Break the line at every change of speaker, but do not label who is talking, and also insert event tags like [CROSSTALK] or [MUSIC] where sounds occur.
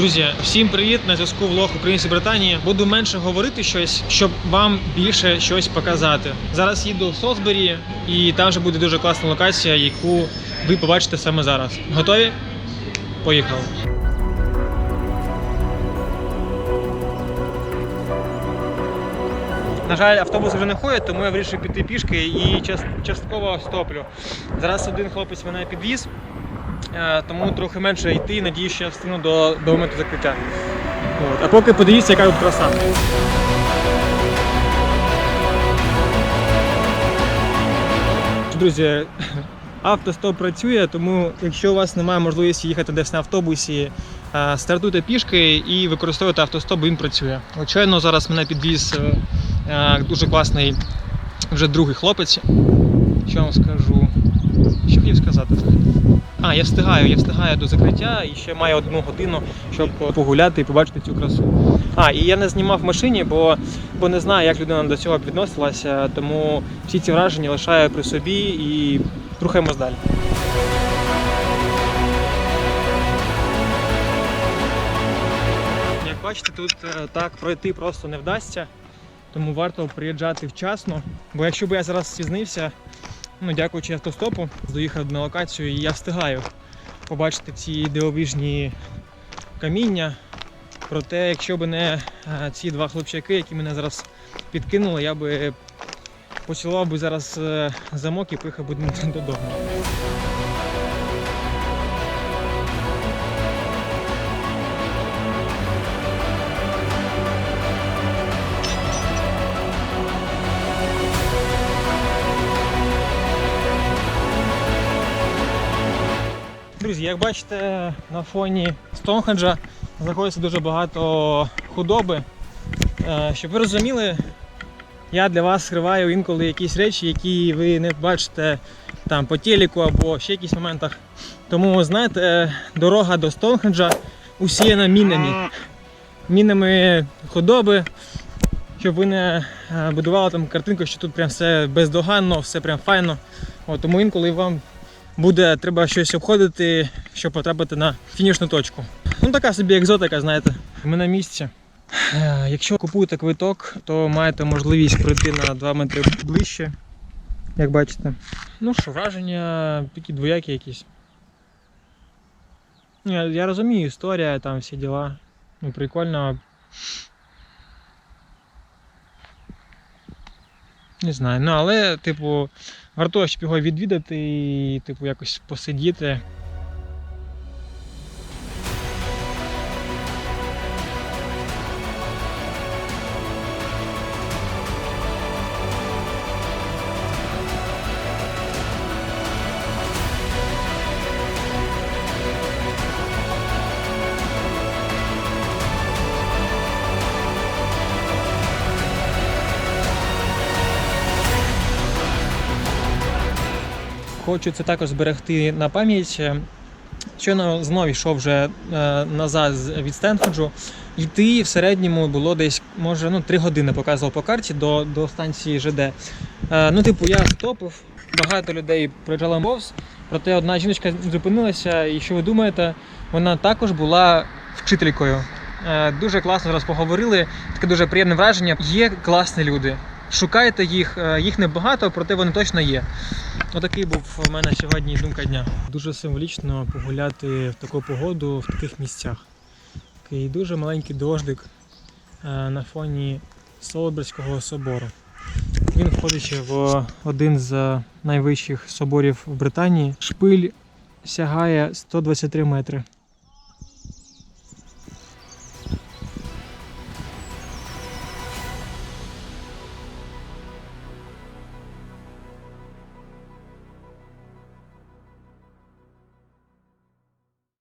Друзі, всім привіт! На зв'язку влог Українці Британії. Буду менше говорити щось, щоб вам більше щось показати. Зараз їду в Солсбері, і там вже буде дуже класна локація, яку ви побачите саме зараз. Готові? Поїхали! На жаль, автобус вже не ходить, тому я вирішив піти пішки і частково стоплю. Зараз один хлопець мене підвіз, тому трохи менше йти. Надіюсь, що я встигну до, до моменту закриття. От. А поки подивіться, яка тут краса. Друзі, автостоп працює, тому якщо у вас немає можливості їхати десь на автобусі, е, стартуйте пішки і використовуйте автостоп, бо він працює. Щойно зараз мене підвіз е, е, дуже класний вже другий хлопець. Що вам скажу? Що хотів сказати? А, я встигаю, я встигаю до закриття і ще маю одну годину, щоб погуляти і побачити цю красу. А, і я не знімав в машині, бо, бо не знаю, як людина до цього відносилася, тому всі ці враження лишаю при собі і рухаємось далі. Як бачите, тут е, так пройти просто не вдасться, тому варто приїжджати вчасно. Бо якщо б я зараз спізнився, ну дякуючи автостопу, доїхав на локацію і я встигаю побачити ці дивовижні каміння. Проте, якщо б не е, ці два хлопчаки, які мене зараз підкинули, я би поцілував би зараз е, замок і поїхав би [LAUGHS] додому. Друзі, як бачите, на фоні Стоунхенджа знаходиться дуже багато худоби. Е, Щоб ви розуміли, я для вас скриваю інколи якісь речі, які ви не бачите там по телеку або ще якісь моментах. Тому, знаєте, дорога до Стоунхенджа усіяна мінами. Мінами худоби, щоб ви не е, будували там картинку, що тут прям все бездоганно, все прям файно. От, тому інколи вам буде треба щось обходити, щоб потрапити на фінішну точку. Ну така собі екзотика, знаєте. Ми на місці. Е, Якщо купуєте квиток, то маєте можливість пройти на 2 метри ближче, як бачите. Ну що, враження такі двоякі якісь. Я, я розумію, історія, там всі діла. Ну, прикольно. Не знаю, ну але, типу, варто, щоб його відвідати і, типу, якось посидіти. Хочу це також зберегти на пам'ять. Щойно знову йшов вже е, назад від Стенфорджу. Йти в середньому було десь, може, ну, 3 години показував по карті до, до станції ЖД. Е, ну, типу, я стопив, багато людей проїжджало повз, проте одна жіночка зупинилася, і що ви думаєте, вона також була вчителькою. Е, дуже класно зараз поговорили, таке дуже приємне враження. Є класні люди. Шукайте їх, е, їх небагато, проте вони точно є. Отакий був у мене сьогодні думка дня. Дуже символічно погуляти в таку погоду в таких місцях. Такий дуже маленький дождик е, на фоні Солоберського собору. Він входить в один з найвищих соборів в Британії. Шпиль сягає 123 метри.